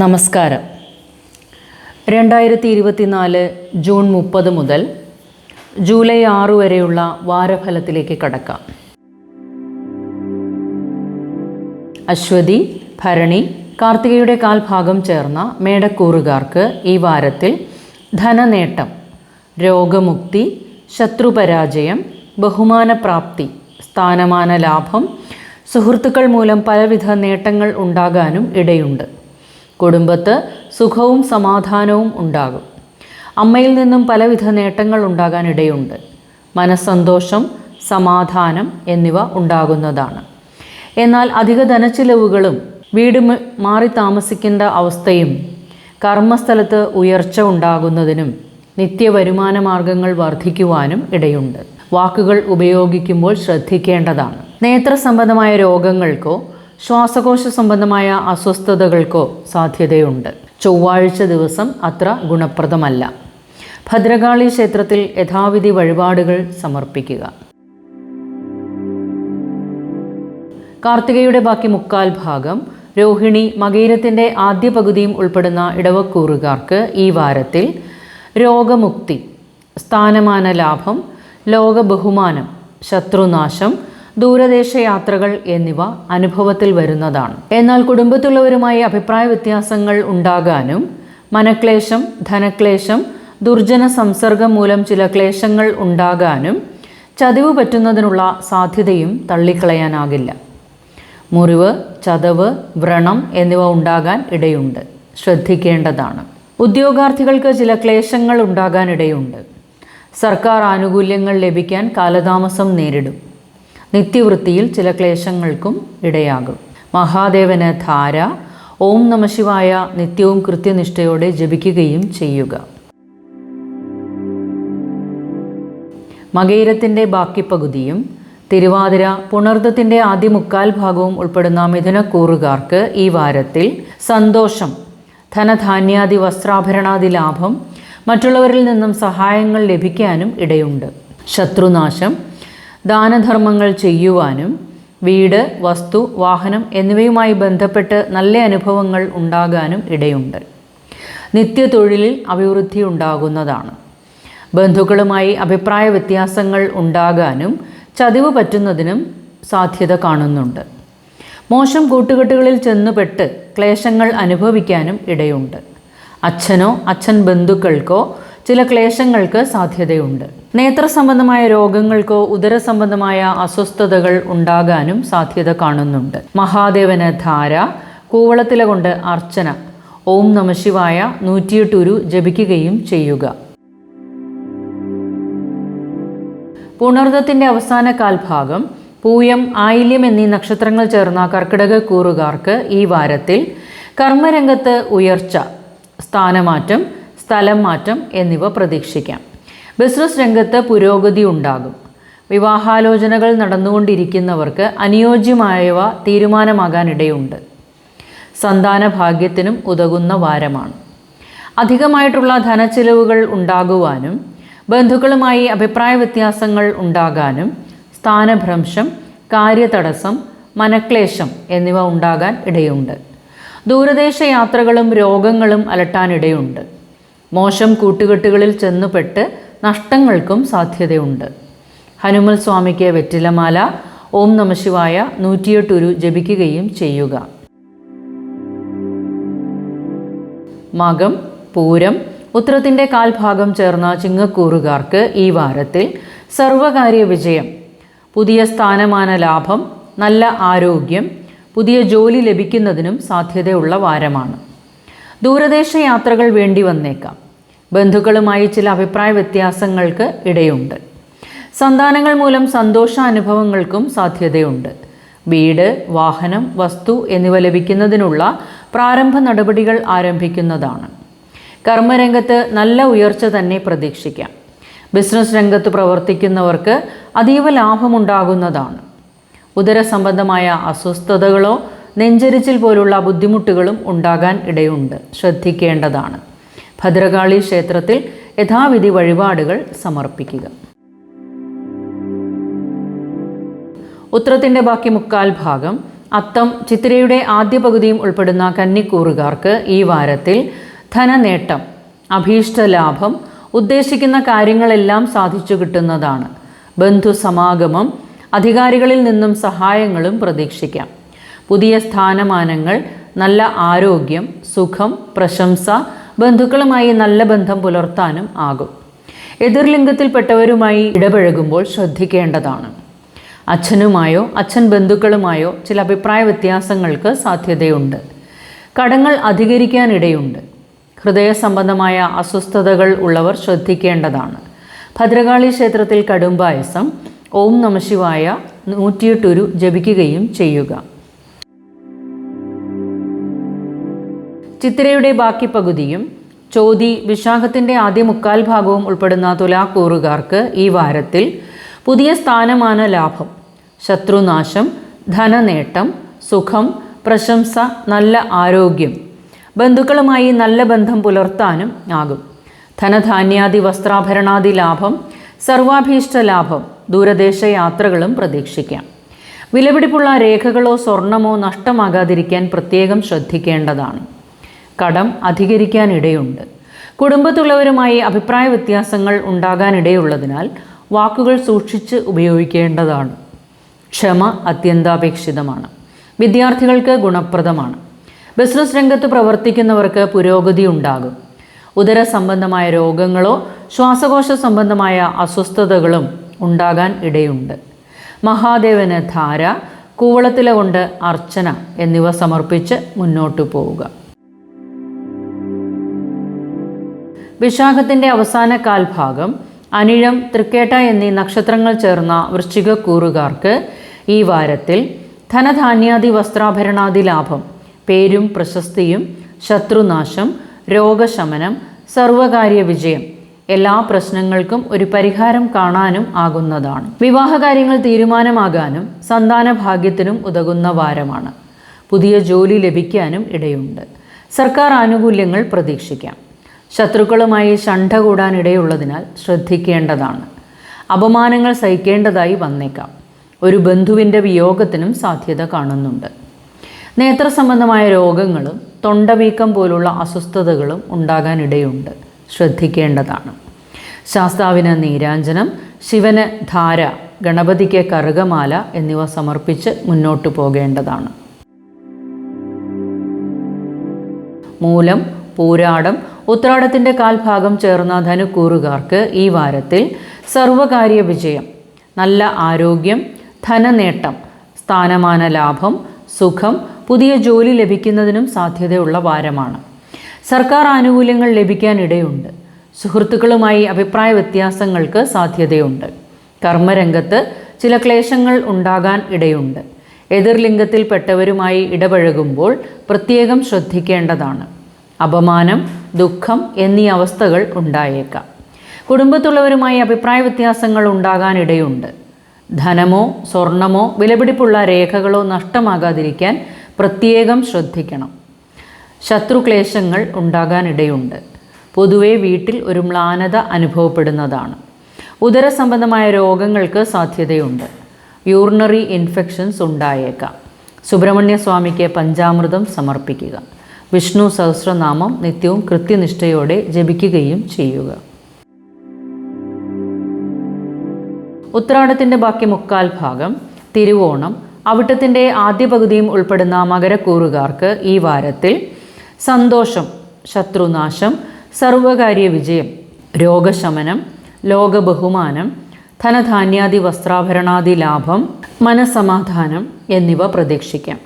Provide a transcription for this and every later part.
നമസ്കാരം. രണ്ടായിരത്തി ഇരുപത്തിനാല് ജൂൺ മുപ്പത് മുതൽ ജൂലൈ ആറ് വരെയുള്ള വാരഫലത്തിലേക്ക് കടക്കാം. അശ്വതി ഭരണി കാർത്തികയുടെ കാൽഭാഗം ചേർന്ന മേടക്കൂറുകാർക്ക് ഈ വാരത്തിൽ ധനനേട്ടം രോഗമുക്തി ശത്രുപരാജയം ബഹുമാനപ്രാപ്തി സ്ഥാനമാന ലാഭം സുഹൃത്തുക്കൾ മൂലം പലവിധ നേട്ടങ്ങൾ ഉണ്ടാകാനും ഇടയുണ്ട്. കുടുംബത്ത് സുഖവും സമാധാനവും ഉണ്ടാകും. അമ്മയിൽ നിന്നും പലവിധ നേട്ടങ്ങൾ ഉണ്ടാകാൻ ഇടയുണ്ട് മനസ്സന്തോഷം സമാധാനം എന്നിവ ഉണ്ടാകുന്നതാണ്. എന്നാൽ അധിക ധനച്ചിലവുകളും വീട് മാറി താമസിക്കേണ്ട അവസ്ഥയും കർമ്മസ്ഥലത്ത് ഉയർച്ച ഉണ്ടാകുന്നതിനും നിത്യ വരുമാന മാർഗങ്ങൾ വർദ്ധിക്കുവാനും ഇടയുണ്ട്. വാക്കുകൾ ഉപയോഗിക്കുമ്പോൾ ശ്രദ്ധിക്കേണ്ടതാണ്. നേത്ര സംബന്ധമായ രോഗങ്ങൾക്കോ ശ്വാസകോശ സംബന്ധമായ അസ്വസ്ഥതകൾക്കോ സാധ്യതയുണ്ട്. ചൊവ്വാഴ്ച ദിവസം അത്ര ഗുണപ്രദമല്ല. ഭദ്രകാളി ക്ഷേത്രത്തിൽ യഥാവിധി വഴിപാടുകൾ സമർപ്പിക്കുക. കാർത്തികയുടെ ബാക്കി മുക്കാൽ ഭാഗം രോഹിണി മകീരത്തിന്റെ ആദ്യ പകുതിയും ഉൾപ്പെടുന്ന ഇടവക്കൂറുകാർക്ക് ഈ വാരത്തിൽ രോഗമുക്തി സ്ഥാനമാന ലാഭം ലോക ബഹുമാനം ശത്രുനാശം ദൂരദേശ യാത്രകൾ എന്നിവ അനുഭവത്തിൽ വരുന്നതാണ്. എന്നാൽ കുടുംബത്തിലുള്ളവരുമായി അഭിപ്രായ വ്യത്യാസങ്ങൾ ഉണ്ടാകാനും മനക്ലേശം ധനക്ലേശം ദുർജന സംസർഗം മൂലം ചില ക്ലേശങ്ങൾ ഉണ്ടാകാനും ചതിവ് പറ്റുന്നതിനുള്ള സാധ്യതയും തള്ളിക്കളയാനാകില്ല. മുറിവ് ചതവ് വ്രണം എന്നിവ ഉണ്ടാകാൻ ഇടയുണ്ട്. ശ്രദ്ധിക്കേണ്ടതാണ്. ഉദ്യോഗാർത്ഥികൾക്ക് ചില ക്ലേശങ്ങൾ ഉണ്ടാകാൻ ഇടയുണ്ട്. സർക്കാർ ആനുകൂല്യങ്ങൾ ലഭിക്കാൻ കാലതാമസം നേരിടും. നിത്യവൃത്തിയിൽ ചില ക്ലേശങ്ങൾക്കും ഇടയാകും. മഹാദേവന് ധാര ഓം നമശിവായ നിത്യവും കൃത്യനിഷ്ഠയോടെ ജപിക്കുകയും ചെയ്യുക. മകയിരത്തിന്റെ ബാക്കി പകുതിയും തിരുവാതിര പുണർദത്തിന്റെ ആദ്യ മുക്കാൽ ഭാഗവും ഉൾപ്പെടുന്ന മിഥുനക്കൂറുകാർക്ക് ഈ വാരത്തിൽ സന്തോഷം ധനധാന്യാദി വസ്ത്രാഭരണാദി ലാഭം മറ്റുള്ളവരിൽ നിന്നും സഹായങ്ങൾ ലഭിക്കാനും ഇടയുണ്ട്. ശത്രുനാശം ദാനധർമ്മങ്ങൾ ചെയ്യുവാനും വീട് വസ്തു വാഹനം എന്നിവയുമായി ബന്ധപ്പെട്ട് നല്ല അനുഭവങ്ങൾ ഉണ്ടാകാനും ഇടയുണ്ട്. നിത്യതൊഴിലിൽ അഭിവൃദ്ധി ഉണ്ടാകുന്നതാണ്. ബന്ധുക്കളുമായി അഭിപ്രായ വ്യത്യാസങ്ങൾ ഉണ്ടാകാനും ചതിവ് പറ്റുന്നതിനും സാധ്യത കാണുന്നുണ്ട്. മോശം കൂട്ടുകെട്ടുകളിൽ ചെന്നുപെട്ട് ക്ലേശങ്ങൾ അനുഭവിക്കാനും ഇടയുണ്ട്. അച്ഛനോ അച്ഛൻ ബന്ധുക്കൾക്കോ ചില ക്ലേശങ്ങൾക്ക് സാധ്യതയുണ്ട്. നേത്ര സംബന്ധമായ രോഗങ്ങൾക്കോ ഉദര സംബന്ധമായ അസ്വസ്ഥതകൾ ഉണ്ടാകാനും സാധ്യത കാണുന്നുണ്ട്. മഹാദേവന് ധാര കൂവളത്തില കൊണ്ട് അർച്ചന ഓം നമശിവായ നൂറ്റിയെട്ടുരു ജപിക്കുകയും ചെയ്യുക. പുണർദത്തിന്റെ അവസാന കാൽഭാഗം പൂയം ആയില്യം എന്നീ നക്ഷത്രങ്ങൾ ചേർന്ന കർക്കിടക കൂറുകാർക്ക് ഈ വാരത്തിൽ കർമ്മരംഗത്ത് ഉയർച്ച സ്ഥാനമാറ്റം സ്ഥലം മാറ്റം എന്നിവ പ്രതീക്ഷിക്കാം. ബിസിനസ് രംഗത്ത് പുരോഗതി ഉണ്ടാകും. വിവാഹാലോചനകൾ നടന്നുകൊണ്ടിരിക്കുന്നവർക്ക് അനുയോജ്യമായവ തീരുമാനമാകാനിടയുണ്ട്. സന്താന ഭാഗ്യത്തിനും ഉതകുന്ന വാരമാണ്. അധികമായിട്ടുള്ള ധനച്ചിലവുകൾ ഉണ്ടാകുവാനും ബന്ധുക്കളുമായി അഭിപ്രായ വ്യത്യാസങ്ങൾ ഉണ്ടാകാനും സ്ഥാനഭ്രംശം കാര്യതടസ്സം മനക്ലേശം എന്നിവ ഉണ്ടാകാൻ ഇടയുണ്ട്. ദൂരദേശ യാത്രകളും രോഗങ്ങളും അലട്ടാനിടയുണ്ട്. മോശം കൂട്ടുകെട്ടുകളിൽ ചെന്നുപെട്ട് നഷ്ടങ്ങൾക്കും സാധ്യതയുണ്ട്. ഹനുമൽ സ്വാമിക്ക് വെറ്റിലമാല ഓം നമശിവായ നൂറ്റിയെട്ടുരു ജപിക്കുകയും ചെയ്യുക. മകം പൂരം ഉത്രത്തിന്റെ കാൽഭാഗം ചേർന്ന ചിങ്ങക്കൂറുകാർക്ക് ഈ വാരത്തിൽ സർവകാര്യ വിജയം. പുതിയ സ്ഥാനമാന ലാഭം നല്ല ആരോഗ്യം പുതിയ ജോലി ലഭിക്കുന്നതിനും സാധ്യതയുള്ള വാരമാണ്. ദൂരദേശ യാത്രകൾ വേണ്ടി വന്നേക്കാം. ബന്ധുക്കളുമായി ചില അഭിപ്രായ വ്യത്യാസങ്ങൾക്ക് ഇടയുണ്ട്. സന്താനങ്ങൾ മൂലം സന്തോഷാനുഭവങ്ങൾക്കും സാധ്യതയുണ്ട്. വീട് വാഹനം വസ്തു എന്നിവ ലഭിക്കുന്നതിനുള്ള പ്രാരംഭ നടപടികൾ ആരംഭിക്കുന്നതാണ്. കർമ്മരംഗത്ത് നല്ല ഉയർച്ച തന്നെ പ്രതീക്ഷിക്കാം. ബിസിനസ് രംഗത്ത് പ്രവർത്തിക്കുന്നവർക്ക് അതീവ ലാഭമുണ്ടാകുന്നതാണ്. ഉദര സംബന്ധമായ അസ്വസ്ഥതകളോ നെഞ്ചരിച്ചിൽ പോലുള്ള ബുദ്ധിമുട്ടുകളും ഉണ്ടാകാൻ ഇടയുണ്ട്. ശ്രദ്ധിക്കേണ്ടതാണ്. ഭദ്രകാളി ക്ഷേത്രത്തിൽ യഥാവിധി വഴിപാടുകൾ സമർപ്പിക്കുക. ഉത്രത്തിന്റെ ബാക്കി മുക്കാൽ ഭാഗം അത്തം ചിത്തിരയുടെ ആദ്യ പകുതിയും ഉൾപ്പെടുന്ന കന്നിക്കൂറുകാർക്ക് ഈ വാരത്തിൽ ധനനേട്ടം അഭീഷ്ടലാഭം ഉദ്ദേശിക്കുന്ന കാര്യങ്ങളെല്ലാം സാധിച്ചു കിട്ടുന്നതാണ്. ബന്ധുസമാഗമം അധികാരികളിൽ നിന്നും സഹായങ്ങളും പ്രതീക്ഷിക്കാം. പുതിയ സ്ഥാനമാനങ്ങൾ നല്ല ആരോഗ്യം സുഖം പ്രശംസ ബന്ധുക്കളുമായി നല്ല ബന്ധം പുലർത്താനും ആകും. എതിർലിംഗത്തിൽപ്പെട്ടവരുമായി ഇടപഴകുമ്പോൾ ശ്രദ്ധിക്കേണ്ടതാണ്. അച്ഛനുമായോ അച്ഛൻ ബന്ധുക്കളുമായോ ചില അഭിപ്രായ വ്യത്യാസങ്ങൾക്ക് സാധ്യതയുണ്ട്. കടങ്ങൾ അധികരിക്കാനിടയുണ്ട്. ഹൃദയ സംബന്ധമായ അസ്വസ്ഥതകൾ ഉള്ളവർ ശ്രദ്ധിക്കേണ്ടതാണ്. ഭദ്രകാളി ക്ഷേത്രത്തിൽ കടുംബായസം ഓം നമശിവായ നൂറ്റിയെട്ടൊരു ജപിക്കുകയും ചെയ്യുക. ചിത്തിരയുടെ ബാക്കി പകുതിയും ചോതി വിശാഖത്തിന്റെ ആദ്യ മുക്കാൽ ഭാഗവും ഉൾപ്പെടുന്ന തുലാക്കൂറുകാർക്ക് ഈ വാരത്തിൽ പുതിയ സ്ഥാനമാന ലാഭം. ശത്രുനാശം ധനനേട്ടം സുഖം പ്രശംസ നല്ല ആരോഗ്യം ബന്ധുക്കളുമായി നല്ല ബന്ധം പുലർത്താനും ആകും. ധനധാന്യാദി വസ്ത്രാഭരണാദി ലാഭം സർവാഭീഷ്ട ലാഭം ദൂരദേശ യാത്രകളും പ്രതീക്ഷിക്കാം. വിലപിടിപ്പുള്ള രേഖകളോ സ്വർണമോ നഷ്ടമാകാതിരിക്കാൻ പ്രത്യേകം ശ്രദ്ധിക്കേണ്ടതാണ്. കടം അധികരിക്കാനിടയുണ്ട്. കുടുംബത്തുള്ളവരുമായി അഭിപ്രായ വ്യത്യാസങ്ങൾ ഉണ്ടാകാനിടയുള്ളതിനാൽ വാക്കുകൾ സൂക്ഷിച്ച് ഉപയോഗിക്കേണ്ടതാണ്. ക്ഷമ അത്യന്താപേക്ഷിതമാണ്. വിദ്യാർത്ഥികൾക്ക് ഗുണപ്രദമാണ്. ബിസിനസ് രംഗത്ത് പ്രവർത്തിക്കുന്നവർക്ക് പുരോഗതി ഉണ്ടാകും. ഉദര സംബന്ധമായ രോഗങ്ങളോ ശ്വാസകോശ സംബന്ധമായ അസ്വസ്ഥതകളും ഉണ്ടാകാൻ ഇടയുണ്ട്. മഹാദേവന് ധാര കൂവളത്തില കൊണ്ട് അർച്ചന എന്നിവ സമർപ്പിച്ച് മുന്നോട്ടു പോവുക. വിശാഖത്തിന്റെ അവസാന കാൽഭാഗം അനിഴം തൃക്കേട്ട എന്നീ നക്ഷത്രങ്ങൾ ചേർന്ന വൃശ്ചികക്കൂറുകാർക്ക് ഈ വാരത്തിൽ ധനധാന്യാദി വസ്ത്രാഭരണാദി ലാഭം പേരും പ്രശസ്തിയും ശത്രുനാശം രോഗശമനം സർവകാര്യ വിജയം എല്ലാ പ്രശ്നങ്ങൾക്കും ഒരു പരിഹാരം കാണാനും ആകുന്നതാണ്. വിവാഹകാര്യങ്ങൾ തീരുമാനമാകാനും സന്താന ഭാഗ്യത്തിനും ഉതകുന്ന വാരമാണ്. പുതിയ ജോലി ലഭിക്കാനും ഇടയുണ്ട്. സർക്കാർ ആനുകൂല്യങ്ങൾ പ്രതീക്ഷിക്കാം. ശത്രുക്കളുമായി ശണ്ഠ കൂടാനിടയുള്ളതിനാൽ ശ്രദ്ധിക്കേണ്ടതാണ്. അപമാനങ്ങൾ സഹിക്കേണ്ടതായി വന്നേക്കാം. ഒരു ബന്ധുവിന്റെ വിയോഗത്തിനും സാധ്യത കാണുന്നുണ്ട്. നേത്ര സംബന്ധമായ രോഗങ്ങളും തൊണ്ടവീക്കം പോലുള്ള അസ്വസ്ഥതകളും ഉണ്ടാകാനിടയുണ്ട്. ശ്രദ്ധിക്കേണ്ടതാണ്. ശാസ്താവിന് നീരാഞ്ജനം ശിവന് ധാര ഗണപതിക്ക് കറുകമാല എന്നിവ സമർപ്പിച്ച് മുന്നോട്ടു പോകേണ്ടതാണ്. മൂലം പൂരാടം ഉത്രാടത്തിന്റെ കാൽഭാഗം ചേർന്ന ധനുക്കൂറുകാർക്ക് ഈ വാരത്തിൽ സർവകാര്യ വിജയം. നല്ല ആരോഗ്യം ധനനേട്ടം സ്ഥാനമാന ലാഭം സുഖം പുതിയ ജോലി ലഭിക്കുന്നതിനും സാധ്യതയുള്ള വാരമാണ്. സർക്കാർ ആനുകൂല്യങ്ങൾ ലഭിക്കാനിടയുണ്ട്. സുഹൃത്തുക്കളുമായി അഭിപ്രായ വ്യത്യാസങ്ങൾക്ക് സാധ്യതയുണ്ട്. കർമ്മരംഗത്ത് ചില ക്ലേശങ്ങൾ ഉണ്ടാകാൻ ഇടയുണ്ട്. എതിർലിംഗത്തിൽപ്പെട്ടവരുമായി ഇടപഴകുമ്പോൾ പ്രത്യേകം ശ്രദ്ധിക്കേണ്ടതാണ്. അപമാനം ദുഃഖം എന്നീ അവസ്ഥകൾ ഉണ്ടായേക്കാം. കുടുംബത്തുള്ളവരുമായി അഭിപ്രായ വ്യത്യാസങ്ങൾ ഉണ്ടാകാനിടയുണ്ട്. ധനമോ സ്വർണമോ വിലപിടിപ്പുള്ള രേഖകളോ നഷ്ടമാകാതിരിക്കാൻ പ്രത്യേകം ശ്രദ്ധിക്കണം. ശത്രുക്ലേശങ്ങൾ ഉണ്ടാകാനിടയുണ്ട്. പൊതുവെ വീട്ടിൽ ഒരു മ്ലാനത അനുഭവപ്പെടുന്നതാണ്. ഉദര സംബന്ധമായ രോഗങ്ങൾക്ക് സാധ്യതയുണ്ട്. യൂറിനറി ഇൻഫെക്ഷൻസ് ഉണ്ടായേക്കാം. സുബ്രഹ്മണ്യ സ്വാമിക്ക് പഞ്ചാമൃതം സമർപ്പിക്കുക. വിഷ്ണു സഹസ്രനാമം നിത്യവും കൃത്യനിഷ്ഠയോടെ ജപിക്കുകയും ചെയ്യുക. ഉത്രാടത്തിന്റെ ബാക്കി മുക്കാൽ ഭാഗം തിരുവോണം. അവിട്ടത്തിന്റെ ആദ്യ പകുതിയും ഉൾപ്പെടുന്ന മകരക്കൂറുകാർക്ക് ഈ വാരത്തിൽ സന്തോഷം ശത്രുനാശം സർവകാര്യ വിജയം രോഗശമനം ലോകബഹുമാനം ധനധാന്യാദി വസ്ത്രാഭരണാദി ലാഭം മനസമാധാനം എന്നിവ പ്രതീക്ഷിക്കാം.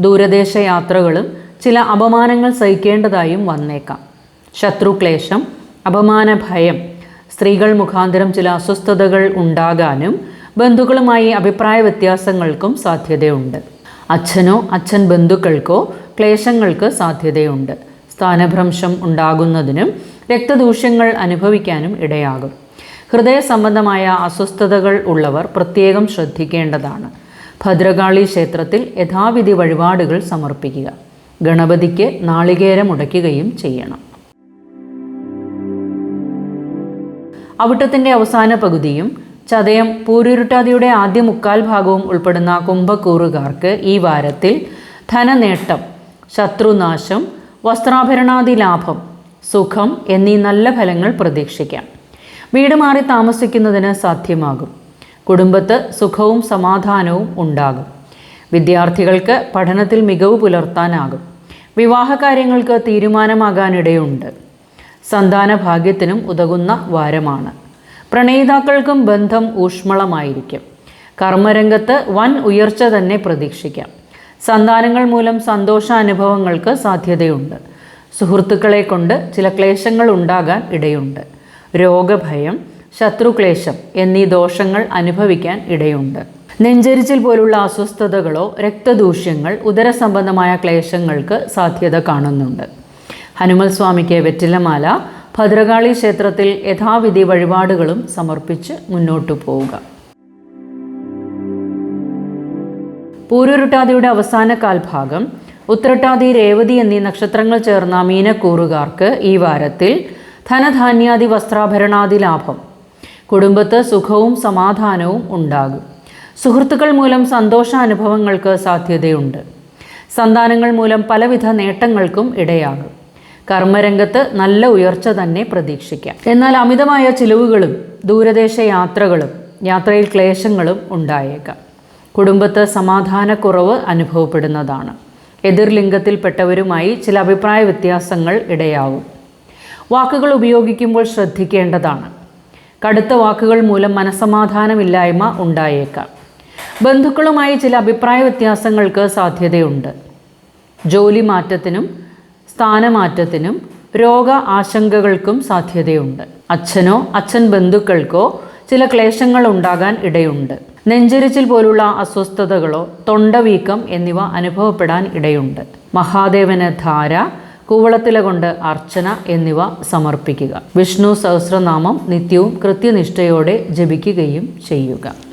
ദൂരദേശ യാത്രകളും ചില അപമാനങ്ങൾ സഹിക്കേണ്ടതായും വന്നേക്കാം. ശത്രുക്ലേശം അപമാന ഭയം സ്ത്രീകൾ മുഖാന്തരം ചില അസ്വസ്ഥതകൾ ഉണ്ടാകാനും ബന്ധുക്കളുമായി അഭിപ്രായ വ്യത്യാസങ്ങൾക്കും സാധ്യതയുണ്ട്. അച്ഛനോ അച്ഛൻ ബന്ധുക്കൾക്കോ ക്ലേശങ്ങൾക്ക് സാധ്യതയുണ്ട്. സ്ഥാനഭ്രംശം ഉണ്ടാകുന്നതിനും രക്തദൂഷ്യങ്ങൾ അനുഭവിക്കാനും ഇടയാകും. ഹൃദയ സംബന്ധമായ അസ്വസ്ഥതകൾ ഉള്ളവർ പ്രത്യേകം ശ്രദ്ധിക്കേണ്ടതാണ്. ഭദ്രകാളി ക്ഷേത്രത്തിൽ യഥാവിധി വഴിപാടുകൾ സമർപ്പിക്കുക. ഗണപതിക്ക് നാളികേരം ഉടയ്ക്കുകയും ചെയ്യണം. അവിട്ടത്തിന്റെ അവസാന പകുതിയും ചതയം പൂരുരുട്ടാതിയുടെ ആദ്യ മുക്കാൽ ഭാഗവും ഉൾപ്പെടുന്ന കുംഭക്കൂറുകാർക്ക് ഈ വാരത്തിൽ ധനനേട്ടം ശത്രുനാശം വസ്ത്രാഭരണാദി ലാഭം സുഖം എന്നീ നല്ല ഫലങ്ങൾ പ്രതീക്ഷിക്കാം. വീട് മാറി താമസിക്കുന്നതിന് സാധ്യമാകും. കുടുംബത്ത് സുഖവും സമാധാനവും ഉണ്ടാകും. വിദ്യാർത്ഥികൾക്ക് പഠനത്തിൽ മികവ് പുലർത്താനാകും. വിവാഹകാര്യങ്ങൾക്ക് തീരുമാനമാകാനിടയുണ്ട്. സന്താന ഭാഗ്യത്തിനും ഉതകുന്ന വാരമാണ്. പ്രണയിതാക്കൾക്കും ബന്ധം ഊഷ്മളമായിരിക്കും. കർമ്മരംഗത്ത് വൻ ഉയർച്ച തന്നെ പ്രതീക്ഷിക്കാം. സന്താനങ്ങൾ മൂലം സന്തോഷാനുഭവങ്ങൾക്ക് സാധ്യതയുണ്ട്. സുഹൃത്തുക്കളെ കൊണ്ട് ചില ക്ലേശങ്ങൾ ഉണ്ടാകാൻ ഇടയുണ്ട്. രോഗഭയം ശത്രുക്ലേശം എന്നീ ദോഷങ്ങൾ അനുഭവിക്കാൻ ഇടയുണ്ട്. നെഞ്ചരിച്ചിൽ പോലുള്ള അസ്വസ്ഥതകളോ രക്തദൂഷ്യങ്ങൾ ഉദരസംബന്ധമായ ക്ലേശങ്ങൾക്ക് സാധ്യത കാണുന്നുണ്ട്. ഹനുമൽ സ്വാമിക്ക് വെറ്റിലമാല ഭദ്രകാളി ക്ഷേത്രത്തിൽ യഥാവിധി വഴിപാടുകളും സമർപ്പിച്ച് മുന്നോട്ടു പോവുക. പൂരുരുട്ടാതിയുടെ അവസാന കാൽഭാഗം ഉത്രട്ടാതി രേവതി എന്നീ നക്ഷത്രങ്ങൾ ചേർന്ന മീനക്കൂറുകാർക്ക് ഈ വാരത്തിൽ ധനധാന്യാദി വസ്ത്രാഭരണാദി ലാഭം കുടുംബത്ത് സുഖവും സമാധാനവും ഉണ്ടാകും. സുഹൃത്തുക്കൾ മൂലം സന്തോഷാനുഭവങ്ങൾക്ക് സാധ്യതയുണ്ട്. സന്താനങ്ങൾ മൂലം പലവിധ നേട്ടങ്ങൾക്കും ഇടയാകും. കർമ്മരംഗത്ത് നല്ല ഉയർച്ച തന്നെ പ്രതീക്ഷിക്കാം. എന്നാൽ അമിതമായ ചിലവുകളും ദൂരദേശ യാത്രകളും യാത്രയിൽ ക്ലേശങ്ങളും ഉണ്ടായേക്കാം. കുടുംബത്ത് സമാധാനക്കുറവ് അനുഭവപ്പെടുന്നതാണ്. എതിർലിംഗത്തിൽപ്പെട്ടവരുമായി ചില അഭിപ്രായ വ്യത്യാസങ്ങൾ ഇടയാവും വാക്കുകൾ ഉപയോഗിക്കുമ്പോൾ ശ്രദ്ധിക്കേണ്ടതാണ്. കടുത്ത വാക്കുകൾ മൂലം മനസമാധാനമില്ലായ്മ ഉണ്ടായേക്കാം. ബന്ധുക്കളുമായി ചില അഭിപ്രായ വ്യത്യാസങ്ങൾക്ക് സാധ്യതയുണ്ട്. ജോലി മാറ്റത്തിനും സ്ഥാനമാറ്റത്തിനും രോഗ ആശങ്കകൾക്കും സാധ്യതയുണ്ട്. അച്ഛനോ അച്ഛൻ ബന്ധുക്കൾക്കോ ചില ക്ലേശങ്ങൾ ഉണ്ടാകാൻ ഇടയുണ്ട്. നെഞ്ചരിച്ചിൽ പോലുള്ള അസ്വസ്ഥതകളോ തൊണ്ടവീക്കം എന്നിവ അനുഭവപ്പെടാൻ ഇടയുണ്ട്. മഹാദേവന് ധാര കൂവളത്തില കൊണ്ട് അർച്ചന എന്നിവ സമർപ്പിക്കുക. വിഷ്ണു സഹസ്രനാമം നിത്യവും കൃത്യനിഷ്ഠയോടെ ജപിക്കുകയും ചെയ്യുക.